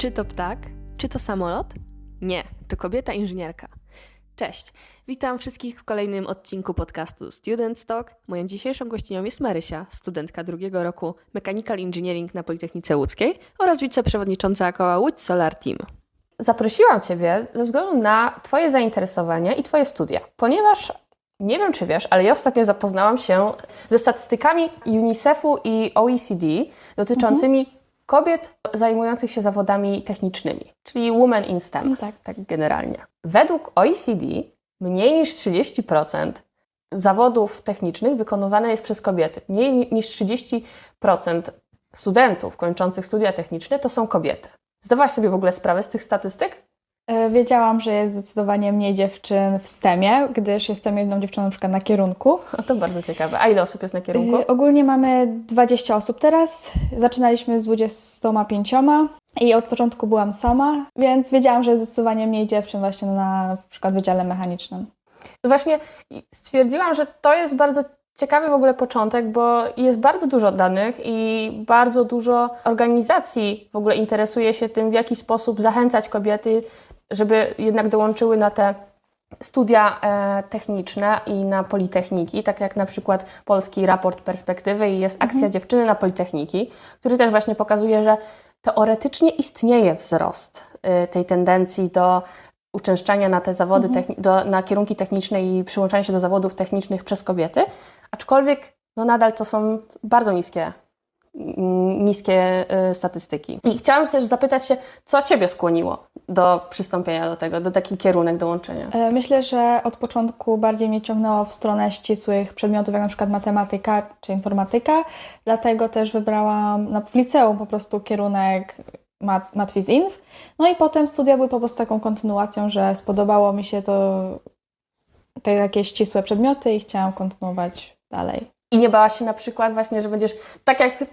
Czy to ptak? Czy to samolot? Nie, to kobieta inżynierka. Cześć, witam wszystkich w kolejnym odcinku podcastu Student Talk. Moją dzisiejszą gościnią jest Marysia, studentka drugiego roku Mechanical Engineering na Politechnice Łódzkiej oraz wiceprzewodnicząca koła Łódź Solar Team. Zaprosiłam Ciebie ze względu na Twoje zainteresowania i Twoje studia, ponieważ nie wiem, czy wiesz, ale ja ostatnio zapoznałam się ze statystykami UNICEF-u i OECD dotyczącymi kobiet zajmujących się zawodami technicznymi, czyli Women in STEM, Tak. tak generalnie. Według OECD mniej niż 30% zawodów technicznych wykonywane jest przez kobiety. Mniej ni- niż 30% studentów kończących studia techniczne to są kobiety. Zdawałaś sobie w ogóle sprawę z tych statystyk? E, Wiedziałam, że jest zdecydowanie mniej dziewczyn w STEMie, gdyż jestem jedną dziewczyną na przykład na kierunku. O, to bardzo ciekawe. A ile osób jest na kierunku? E, Ogólnie mamy 20 osób teraz. Zaczynaliśmy z 25 i od początku byłam sama, więc wiedziałam, że jest zdecydowanie mniej dziewczyn właśnie na, na przykład wydziale mechanicznym. No Właśnie stwierdziłam, że to jest bardzo ciekawy w ogóle początek, bo jest bardzo dużo danych i bardzo dużo organizacji w ogóle interesuje się tym, w jaki sposób zachęcać kobiety, żeby jednak dołączyły na te studia e, techniczne i na politechniki, tak jak na przykład polski raport perspektywy i jest akcja Dziewczyny na Politechniki, który też właśnie pokazuje, że teoretycznie istnieje wzrost e, tej tendencji do uczęszczania na te zawody, techni- do, na kierunki techniczne i przyłączania się do zawodów technicznych przez kobiety, aczkolwiek no nadal to są bardzo niskie, mm, niskie y, statystyki. I chciałam też zapytać się, co Ciebie skłoniło do przystąpienia do tego, do taki kierunek dołączenia? E, Myślę, że od początku bardziej mnie ciągnęło w stronę ścisłych przedmiotów, jak na przykład matematyka czy informatyka, dlatego też wybrałam na, w liceum po prostu kierunek mat, matwiz.inf. No i potem studia były po prostu taką kontynuacją, że spodobało mi się to, te takie ścisłe przedmioty i chciałam kontynuować dalej. I nie bałaś się na przykład właśnie, że będziesz tak jak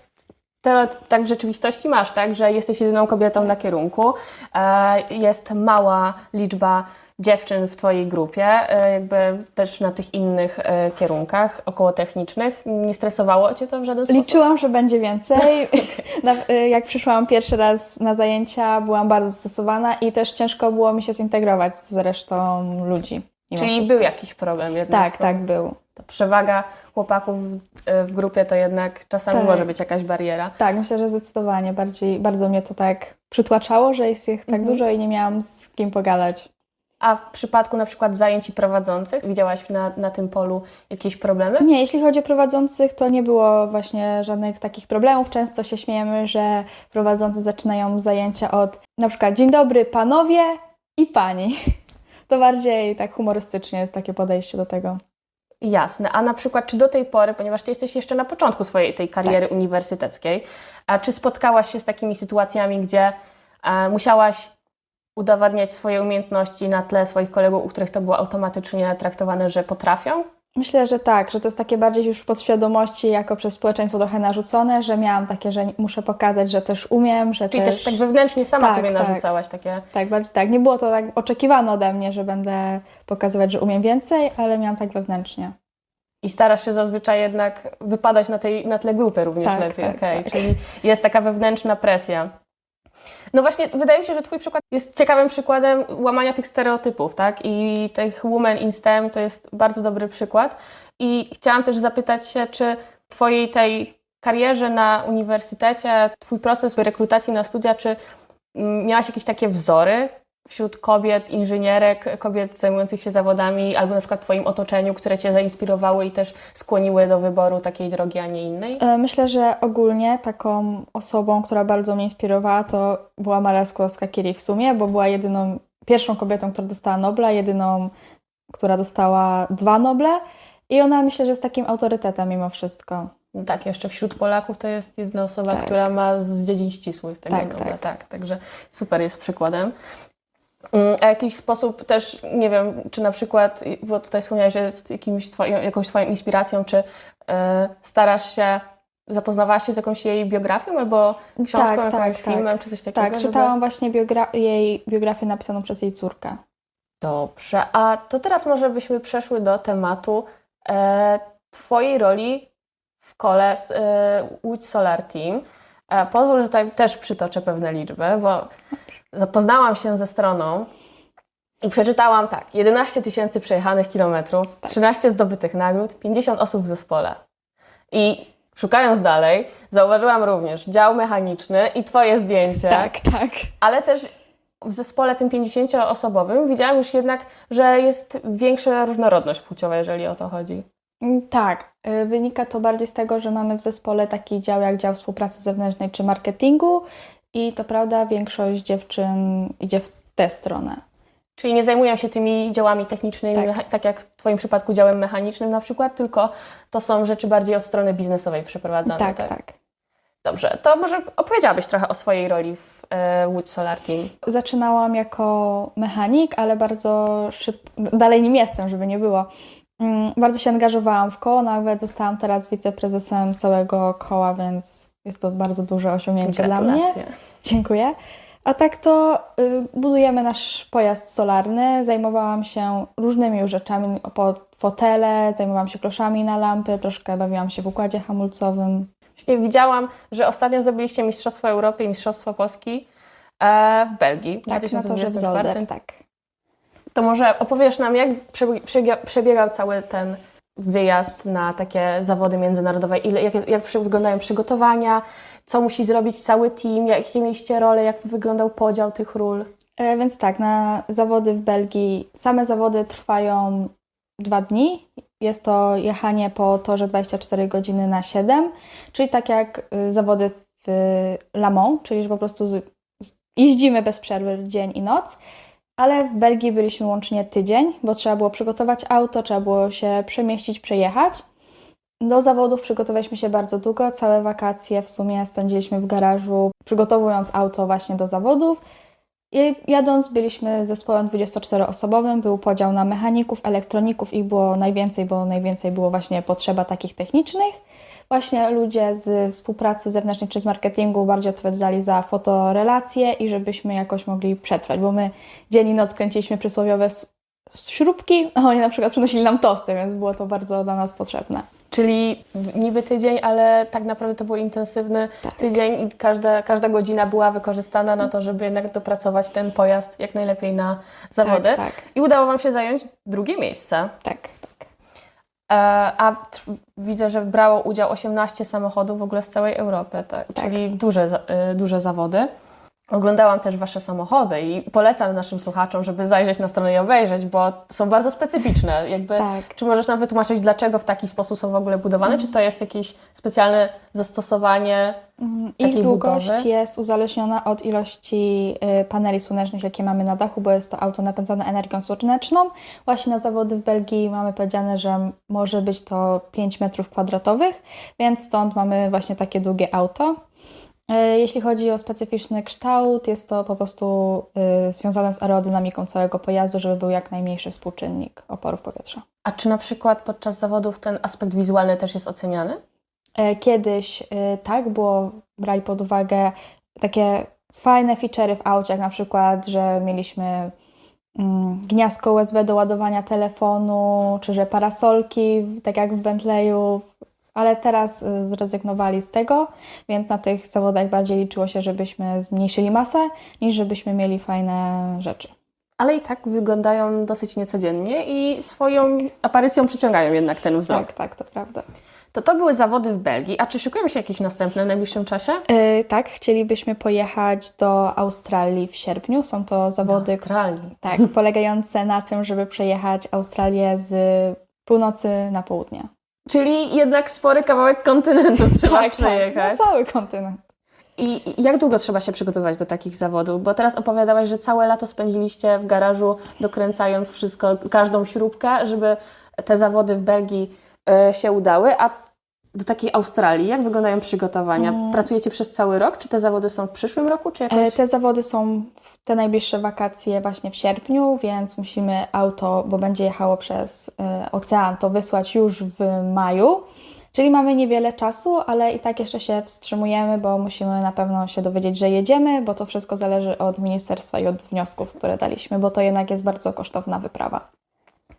te, tak w rzeczywistości masz, tak, że jesteś jedyną kobietą na kierunku, e, jest mała liczba dziewczyn w Twojej grupie, e, jakby też na tych innych e, kierunkach okołotechnicznych. Nie stresowało Cię to w żaden sposób? Liczyłam, że będzie więcej. Jak przyszłam pierwszy raz na zajęcia, byłam bardzo zdecydowana i też ciężko było mi się zintegrować z resztą ludzi. Mimo Czyli wszystko. był jakiś problem jednak. Tak, tak, był. Ta przewaga chłopaków w, e, w grupie to jednak czasami Tak. może być jakaś bariera. Tak, myślę, że zdecydowanie bardziej, bardzo mnie to tak przytłaczało, że jest ich tak Mhm. dużo i nie miałam z kim pogadać. A w przypadku na przykład zajęć prowadzących, widziałaś na, na tym polu jakieś problemy? Nie, jeśli chodzi o prowadzących, to nie było właśnie żadnych takich problemów. Często się śmiejemy, że prowadzący zaczynają zajęcia od na przykład dzień dobry panowie i pani. To bardziej tak humorystycznie jest takie podejście do tego. Jasne. A na przykład, czy do tej pory, ponieważ ty jesteś jeszcze na początku swojej tej kariery uniwersyteckiej, a czy spotkałaś się z takimi sytuacjami, gdzie e, musiałaś udowadniać swoje umiejętności na tle swoich kolegów, u których to było automatycznie traktowane, że potrafią? Myślę, że tak, że to jest takie bardziej już w podświadomości, jako przez społeczeństwo trochę narzucone, że miałam takie, że muszę pokazać, że też umiem, że Czyli też... też tak wewnętrznie sama Tak, sobie tak. narzucałaś takie... Tak, bardziej tak. Nie było to tak oczekiwane ode mnie, że będę pokazywać, że umiem więcej, ale miałam tak wewnętrznie. I starasz się zazwyczaj jednak wypadać na, tej, na tle grupy również Tak, lepiej. tak, okej. tak. Czyli jest taka wewnętrzna presja. No właśnie, wydaje mi się, że Twój przykład jest ciekawym przykładem łamania tych stereotypów, tak? I tych women in STEM to jest bardzo dobry przykład. I chciałam też zapytać się, czy Twojej tej karierze na uniwersytecie, Twój proces rekrutacji na studia, czy mm, miałaś jakieś takie wzory wśród kobiet, inżynierek, kobiet zajmujących się zawodami, albo na przykład w Twoim otoczeniu, które Cię zainspirowały i też skłoniły do wyboru takiej drogi, a nie innej? E, Myślę, że ogólnie taką osobą, która bardzo mnie inspirowała, to była Maria Skłodowska-Curie w sumie, bo była jedyną, pierwszą kobietą, która dostała Nobla, jedyną, która dostała dwa Noble i ona myślę, że jest takim autorytetem mimo wszystko. No tak, jeszcze wśród Polaków to jest jedna osoba, Tak. która ma z dziedzin ścisłych tego Tak, Nobla. tak. tak, także super jest przykładem. Mm, A w jakiś sposób też, nie wiem, czy na przykład, bo tutaj wspomniałeś, że jest jakimś twoją, jakąś Twoją inspiracją, czy e, starasz się, zapoznawałaś się z jakąś jej biografią albo książką, Tak, jakimś tak, filmem, tak. czy coś takiego? Tak, żeby- czytałam właśnie biogra- jej biografię napisaną przez jej córkę. Dobrze, a to teraz może byśmy przeszły do tematu e, Twojej roli w kole z e, Łódź Solar Team. E, pozwól, że tutaj też przytoczę pewne liczby, bo zapoznałam się ze stroną i przeczytałam tak, 11 tysięcy przejechanych kilometrów, 13 zdobytych nagród, 50 osób w zespole. I szukając dalej, zauważyłam również dział mechaniczny i Twoje zdjęcie. Tak, tak. Ale też w zespole tym 50-osobowym widziałam już jednak, że jest większa różnorodność płciowa, jeżeli o to chodzi. Mm, Tak, y, wynika to bardziej z tego, że mamy w zespole taki dział jak dział współpracy zewnętrznej czy marketingu i to prawda, większość dziewczyn idzie w tę stronę. Czyli nie zajmują się tymi działami technicznymi, Tak. tak. tak jak w Twoim przypadku działem mechanicznym na przykład, tylko to są rzeczy bardziej od strony biznesowej przeprowadzane. Tak, tak. Dobrze, to może opowiedziałabyś trochę o swojej roli w e, Wood Solar Team. Zaczynałam jako mechanik, ale bardzo szybko, dalej nim jestem, żeby nie było. Mm, Bardzo się angażowałam w koło, nawet zostałam teraz wiceprezesem całego koła, więc jest to bardzo duże osiągnięcie dla mnie. Dziękuję. A tak to y, budujemy nasz pojazd solarny. Zajmowałam się różnymi już rzeczami, po fotele, zajmowałam się kloszami na lampy, troszkę bawiłam się w układzie hamulcowym. Właśnie widziałam, że ostatnio zdobyliście Mistrzostwo Europy i Mistrzostwo Polski e, w Belgii Tak, na torze w 2024. Zolder, tak. To może opowiesz nam, jak przebi- przebiega- przebiegał cały ten wyjazd na takie zawody międzynarodowe, ile, jak, jak wyglądają przygotowania, co musi zrobić cały team, jakie mieliście role, jak wyglądał podział tych ról. E, Więc tak, na zawody w Belgii, same zawody trwają dwa dni. Jest to jechanie po torze 24 godziny na 7, czyli tak jak y, zawody w Le Mans, czyli że po prostu z, z, jeździmy bez przerwy dzień i noc. Ale w Belgii byliśmy łącznie tydzień, bo trzeba było przygotować auto, trzeba było się przemieścić, przejechać. Do zawodów przygotowaliśmy się bardzo długo, całe wakacje w sumie spędziliśmy w garażu, przygotowując auto właśnie do zawodów. I jadąc byliśmy zespołem 24-osobowym, był podział na mechaników, elektroników, ich było najwięcej, bo najwięcej było właśnie potrzeba takich technicznych. Właśnie ludzie z współpracy zewnętrznej czy z marketingu bardziej odpowiadali za fotorelacje i żebyśmy jakoś mogli przetrwać, bo my dzień i noc kręciliśmy przysłowiowe śrubki, a oni na przykład przynosili nam tosty, więc było to bardzo dla nas potrzebne. Czyli niby tydzień, ale tak naprawdę to był intensywny Tak. tydzień i każda, każda godzina była wykorzystana na to, żeby jednak dopracować ten pojazd jak najlepiej na zawody. Tak, tak, I udało Wam się zająć drugie miejsce. tak. E, a widzę, że brało udział 18 samochodów w ogóle z całej Europy, tak? Tak. czyli duże, e, duże zawody. Oglądałam też Wasze samochody i polecam naszym słuchaczom, żeby zajrzeć na stronę i obejrzeć, bo są bardzo specyficzne. Jakby, Tak. Czy możesz nam wytłumaczyć, dlaczego w taki sposób są w ogóle budowane? Czy to jest jakieś specjalne zastosowanie? Takiej Ich długość budowy? jest uzależniona od ilości y, paneli słonecznych, jakie mamy na dachu, bo jest to auto napędzane energią słoneczną. Właśnie na zawody w Belgii mamy powiedziane, że może być to 5 metrów kwadratowych, więc stąd mamy właśnie takie długie auto. Y, Jeśli chodzi o specyficzny kształt, jest to po prostu y, związane z aerodynamiką całego pojazdu, żeby był jak najmniejszy współczynnik oporów powietrza. A czy na przykład podczas zawodów ten aspekt wizualny też jest oceniany? E, Kiedyś e, tak było, brali pod uwagę takie fajne feature'y w aucie, jak na przykład, że mieliśmy mm, gniazdko USB do ładowania telefonu, czy że parasolki, tak jak w Bentleyu, ale teraz e, zrezygnowali z tego, więc na tych zawodach bardziej liczyło się, żebyśmy zmniejszyli masę, niż żebyśmy mieli fajne rzeczy. Ale i tak wyglądają dosyć niecodziennie i swoją aparycją przyciągają jednak ten wzrok. Tak, tak, to prawda. To to były zawody w Belgii. A czy szykują się jakieś następne w najbliższym czasie? E, tak, chcielibyśmy pojechać do Australii w sierpniu. Są to zawody, Australii. Tak, polegające na tym, żeby przejechać Australię z północy na południe. Czyli jednak spory kawałek kontynentu trzeba tak, przejechać. na cały kontynent. I i jak długo trzeba się przygotować do takich zawodów? Bo teraz opowiadałaś, że całe lato spędziliście w garażu, dokręcając wszystko, każdą śrubkę, żeby te zawody w Belgii e, się udały. A do takiej Australii, jak wyglądają przygotowania? Mm. Pracujecie przez cały rok? Czy te zawody są w przyszłym roku, czy E, jakoś... Te zawody są w te najbliższe wakacje właśnie w sierpniu, więc musimy auto, bo będzie jechało przez e, ocean, to wysłać już w maju. Czyli mamy niewiele czasu, ale i tak jeszcze się wstrzymujemy, bo musimy na pewno się dowiedzieć, że jedziemy, bo to wszystko zależy od ministerstwa i od wniosków, które daliśmy, bo to jednak jest bardzo kosztowna wyprawa.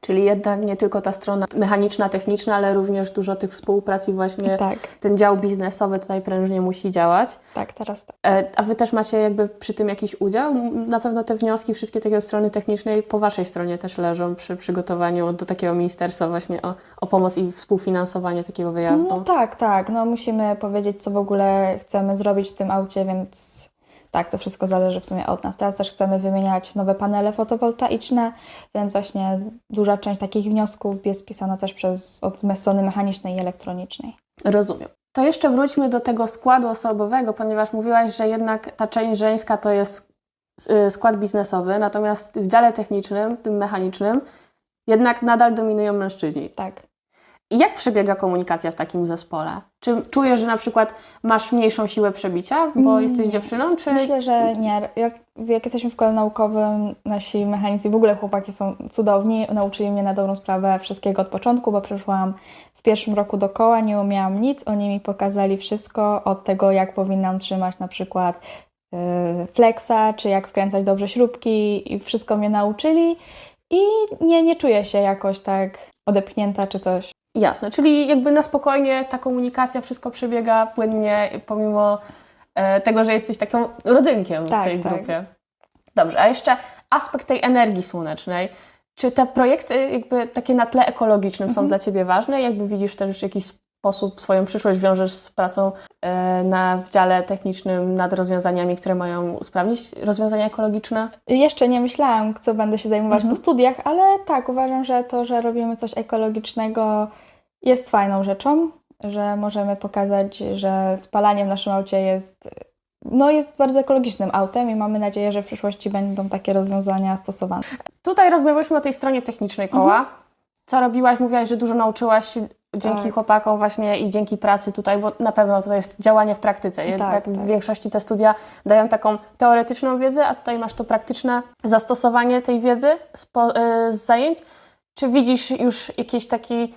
Czyli jednak nie tylko ta strona mechaniczna, techniczna, ale również dużo tych współprac i właśnie Tak, ten dział biznesowy tutaj prężnie musi działać. tak, teraz tak. E, A Wy też macie jakby przy tym jakiś udział? Na pewno te wnioski, wszystkie takie od strony technicznej po Waszej stronie też leżą przy przygotowaniu do takiego ministerstwa właśnie o, o pomoc i współfinansowanie takiego wyjazdu. No tak, tak. No musimy powiedzieć, co w ogóle chcemy zrobić w tym aucie, więc tak, to wszystko zależy w sumie od nas. Teraz też chcemy wymieniać nowe panele fotowoltaiczne, więc właśnie duża część takich wniosków jest pisana też przez od strony mechanicznej i elektronicznej. Rozumiem. To jeszcze wróćmy do tego składu osobowego, ponieważ mówiłaś, że jednak ta część żeńska to jest y, skład biznesowy, natomiast w dziale technicznym, tym mechanicznym, jednak nadal dominują mężczyźni. Tak. Jak przebiega komunikacja w takim zespole? Czy czujesz, że na przykład masz mniejszą siłę przebicia, bo Mm, jesteś dziewczyną, czy Myślę, że nie. Jak, jak jesteśmy w kole naukowym, nasi mechanicy, w ogóle chłopaki są cudowni. Nauczyli mnie na dobrą sprawę wszystkiego od początku, bo przyszłam w pierwszym roku do koła, nie umiałam nic. Oni mi pokazali wszystko od tego, jak powinnam trzymać na przykład yy, flexa, czy jak wkręcać dobrze śrubki i wszystko mnie nauczyli. I nie, nie czuję się jakoś tak odepchnięta czy coś. Jasne, czyli jakby na spokojnie ta komunikacja, wszystko przebiega płynnie, pomimo e, tego, że jesteś taką rodzynkiem w Tak, tej tak. grupie. Dobrze, a jeszcze aspekt tej energii słonecznej. Czy te projekty jakby takie na tle ekologicznym są Mhm. dla Ciebie ważne? Jakby widzisz też w jakiś sposób swoją przyszłość wiążesz z pracą e, na w dziale technicznym nad rozwiązaniami, które mają usprawnić rozwiązania ekologiczne? Jeszcze nie myślałam, co będę się zajmować Mhm. po studiach, ale tak, uważam, że to, że robimy coś ekologicznego jest fajną rzeczą, że możemy pokazać, że spalanie w naszym aucie jest, no, jest bardzo ekologicznym autem i mamy nadzieję, że w przyszłości będą takie rozwiązania stosowane. Tutaj rozmawialiśmy o tej stronie technicznej koła. Co robiłaś? Mówiłaś, że dużo nauczyłaś dzięki Mhm. Tak. chłopakom właśnie i dzięki pracy tutaj, bo na pewno to jest działanie w praktyce. Jednak Tak, w tak. większości te studia dają taką teoretyczną wiedzę, a tutaj masz to praktyczne zastosowanie tej wiedzy z, po, y, z zajęć. Czy widzisz już jakiś taki,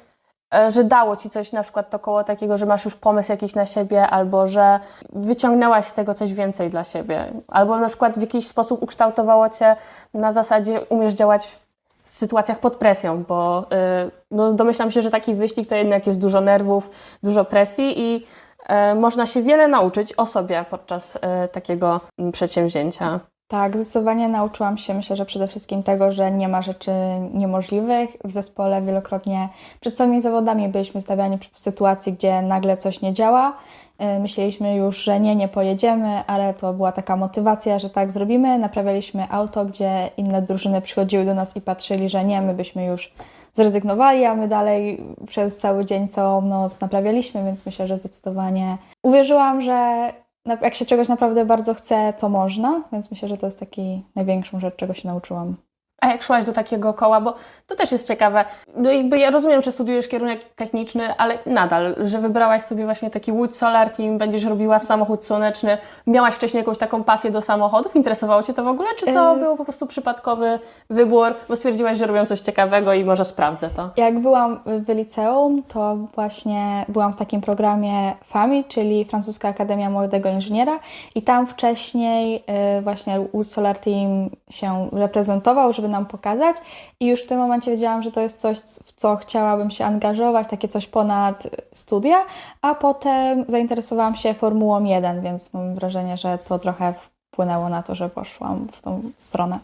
że dało Ci coś na przykład to koło takiego, że masz już pomysł jakiś na siebie, albo że wyciągnęłaś z tego coś więcej dla siebie, albo na przykład w jakiś sposób ukształtowało Cię na zasadzie umiesz działać w sytuacjach pod presją, bo y, no, domyślam się, że taki wyścig to jednak jest dużo nerwów, dużo presji i y, można się wiele nauczyć o sobie podczas y, takiego przedsięwzięcia. Tak, zdecydowanie nauczyłam się, myślę, że przede wszystkim tego, że nie ma rzeczy niemożliwych. W zespole wielokrotnie przed samymi zawodami byliśmy stawiani w sytuacji, gdzie nagle coś nie działa. Yy, Myśleliśmy już, że nie, nie pojedziemy, ale to była taka motywacja, że tak zrobimy. Naprawialiśmy auto, gdzie inne drużyny przychodziły do nas i patrzyli, że nie, my byśmy już zrezygnowali, a my dalej przez cały dzień, całą noc naprawialiśmy, więc myślę, że zdecydowanie uwierzyłam, że jak się czegoś naprawdę bardzo chce, to można, więc myślę, że to jest taki największą rzecz, czego się nauczyłam. A jak szłaś do takiego koła, bo to też jest ciekawe. No jakby ja rozumiem, że studiujesz kierunek techniczny, ale nadal, że wybrałaś sobie właśnie taki Wood Solar Team, będziesz robiła samochód słoneczny. Miałaś wcześniej jakąś taką pasję do samochodów? Interesowało Cię to w ogóle? Czy to E- było po prostu przypadkowy wybór, bo stwierdziłaś, że robią coś ciekawego i może sprawdzę to? Jak byłam w liceum, to właśnie byłam w takim programie FAMI, czyli Francuska Akademia Młodego Inżyniera i tam wcześniej y, właśnie Wood Solar Team się reprezentował, żeby nam pokazać i już w tym momencie wiedziałam, że to jest coś, w co chciałabym się angażować, takie coś ponad studia, a potem zainteresowałam się Formułą 1, więc mam wrażenie, że to trochę wpłynęło na to, że poszłam w tą stronę.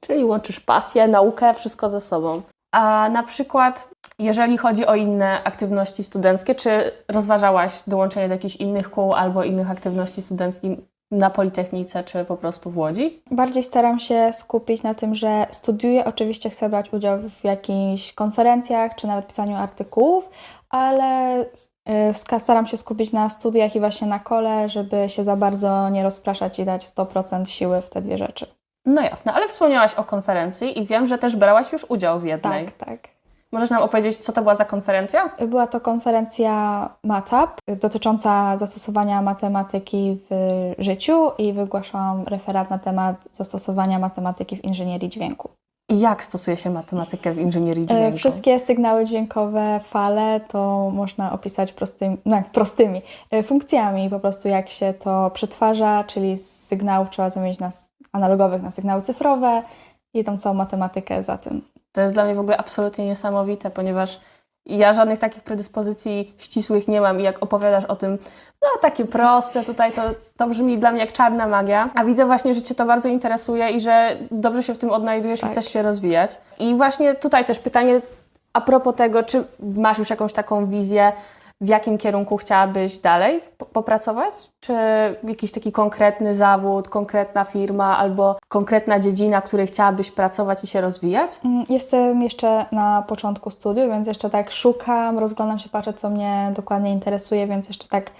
Czyli łączysz pasję, naukę, wszystko ze sobą. A na przykład, jeżeli chodzi o inne aktywności studenckie, czy rozważałaś dołączenie do jakichś innych kół albo innych aktywności studenckich na Politechnice, czy po prostu w Łodzi? Bardziej staram się skupić na tym, że studiuję. Oczywiście chcę brać udział w jakichś konferencjach czy nawet pisaniu artykułów, ale y, staram się skupić na studiach i właśnie na kole, żeby się za bardzo nie rozpraszać i dać 100% siły w te dwie rzeczy. No jasne, ale wspomniałaś o konferencji i wiem, że też brałaś już udział w jednej. Tak, tak. Możesz nam opowiedzieć, co to była za konferencja? Była to konferencja MATAP dotycząca zastosowania matematyki w życiu i wygłaszałam referat na temat zastosowania matematyki w inżynierii dźwięku. I jak stosuje się matematykę w inżynierii E, dźwięku? Wszystkie sygnały dźwiękowe, fale to można opisać prostymi, no jak prostymi e, funkcjami, po prostu jak się to przetwarza, czyli z sygnałów trzeba zamienić na analogowych na sygnały cyfrowe i tą całą matematykę za tym. To jest dla mnie w ogóle absolutnie niesamowite, ponieważ ja żadnych takich predyspozycji ścisłych nie mam i jak opowiadasz o tym, no takie proste tutaj, to, to brzmi dla mnie jak czarna magia. A widzę właśnie, że Cię to bardzo interesuje i że dobrze się w tym odnajdujesz Tak. i chcesz się rozwijać. I właśnie tutaj też pytanie a propos tego, czy masz już jakąś taką wizję, w jakim kierunku chciałabyś dalej po- popracować? Czy jakiś taki konkretny zawód, konkretna firma albo konkretna dziedzina, w której chciałabyś pracować i się rozwijać? Mm, Jestem jeszcze na początku studiów, więc jeszcze tak szukam, rozglądam się, patrzę, co mnie dokładnie interesuje, więc jeszcze tak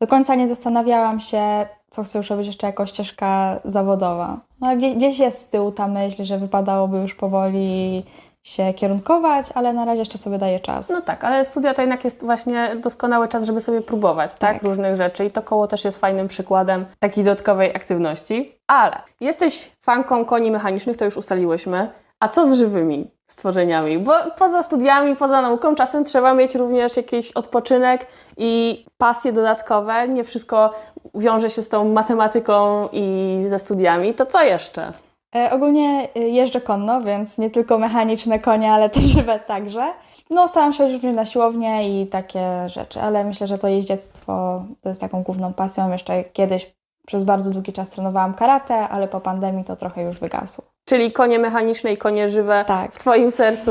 do końca nie zastanawiałam się, co chcę już robić jeszcze jako ścieżka zawodowa. No, ale gdzieś, gdzieś jest z tyłu ta myśl, że wypadałoby już powoli się kierunkować, ale na razie jeszcze sobie daję czas. No tak, ale studia to jednak jest właśnie doskonały czas, żeby sobie próbować, tak? Tak. Różnych rzeczy i to koło też jest fajnym przykładem takiej dodatkowej aktywności. Ale jesteś fanką koni mechanicznych, to już ustaliłyśmy. A co z żywymi stworzeniami? Bo poza studiami, poza nauką czasem trzeba mieć również jakiś odpoczynek i pasje dodatkowe. Nie wszystko wiąże się z tą matematyką i ze studiami. To co jeszcze? E, ogólnie y, jeżdżę konno, więc nie tylko mechaniczne konie, ale też żywe także. No, staram się również na siłownię i takie rzeczy, ale myślę, że to jeździectwo to jest taką główną pasją. Jeszcze kiedyś przez bardzo długi czas trenowałam karate, ale po pandemii to trochę już wygasło. Czyli konie mechaniczne i konie żywe Tak. w Twoim sercu.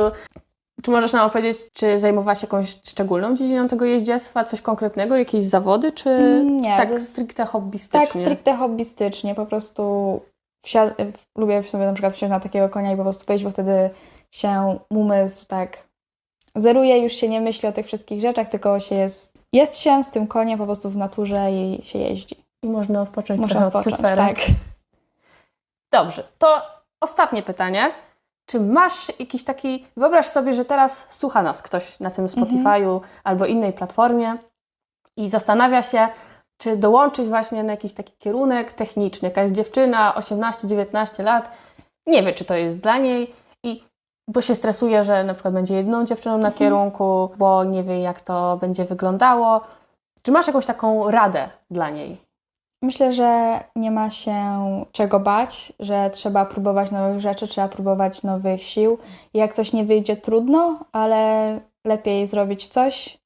Czy możesz nam opowiedzieć, czy zajmowałaś się jakąś szczególną dziedziną tego jeździectwa, coś konkretnego, jakieś zawody, czy Mm, nie, tak stricte hobbystycznie? Tak, stricte hobbystycznie, po prostu wsia- w- lubię sobie na przykład wsiąść na takiego konia i po prostu pojeździć, bo wtedy się umysł tak zeruje, już się nie myśli o tych wszystkich rzeczach, tylko się jest, jest się z tym koniem po prostu w naturze i się jeździ. I można odpocząć Można trochę od odpocząć, cyferek. tak. Dobrze, to ostatnie pytanie. Czy masz jakiś taki, wyobraź sobie, że teraz słucha nas ktoś na tym Mhm. Spotify'u albo innej platformie i zastanawia się, czy dołączyć właśnie na jakiś taki kierunek techniczny. Jakaś dziewczyna, 18-19 lat, nie wie, czy to jest dla niej i bo się stresuje, że na przykład będzie jedną dziewczyną na Mhm. kierunku, bo nie wie, jak to będzie wyglądało. Czy masz jakąś taką radę dla niej? Myślę, że nie ma się czego bać, że trzeba próbować nowych rzeczy, trzeba próbować nowych sił. Jak coś nie wyjdzie, trudno, ale lepiej zrobić coś,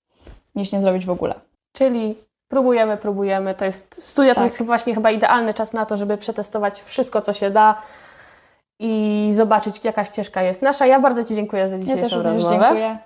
niż nie zrobić w ogóle. Czyli próbujemy, próbujemy. To jest studia, to Tak. jest właśnie chyba idealny czas na to, żeby przetestować wszystko, co się da i zobaczyć, jaka ścieżka jest nasza. Ja bardzo Ci dziękuję za Ja dzisiejszą też również rozmowę. dziękuję.